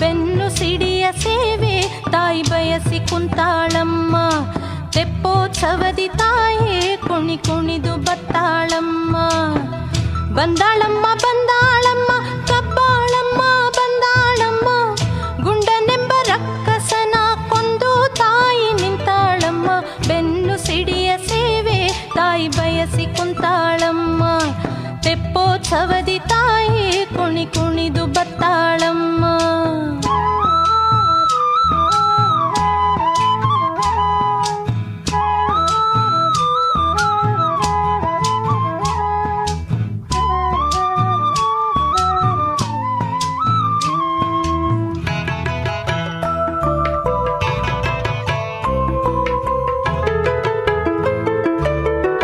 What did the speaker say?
ಬೆನ್ನು ಸಿಡಿಯ ಸೇವೆ, ತಾಯಿ ಬಯಸಿ ಕುಂತಾಳಮ್ಮ. ತೆಪ್ಪೋತ್ಸವದಿ ತಾಯೇ, ಕುಣಿ ಕುಣಿದು ಬತ್ತಾಳಮ್ಮ. ಬಂದಾಳಮ್ಮ ಬಂದಾಳಮ್ಮ, ಕಬ್ಬಾಳಮ್ಮ, ಬಂದಾಳಮ್ಮ. ಗುಂಡನೆಂಬ ರಕ್ಕಸನ ಕೊಂದು ತಾಯಿ ನಿಂತಾಳಮ್ಮ. ಬೆನ್ನು ಸಿಡಿಯ ಸೇವೆ, ತಾಯಿ ಬಯಸಿ ಕುಂತಾಳಮ್ಮ. ತೆಪ್ಪೋತ್ಸವದಿ ತಾಯಿ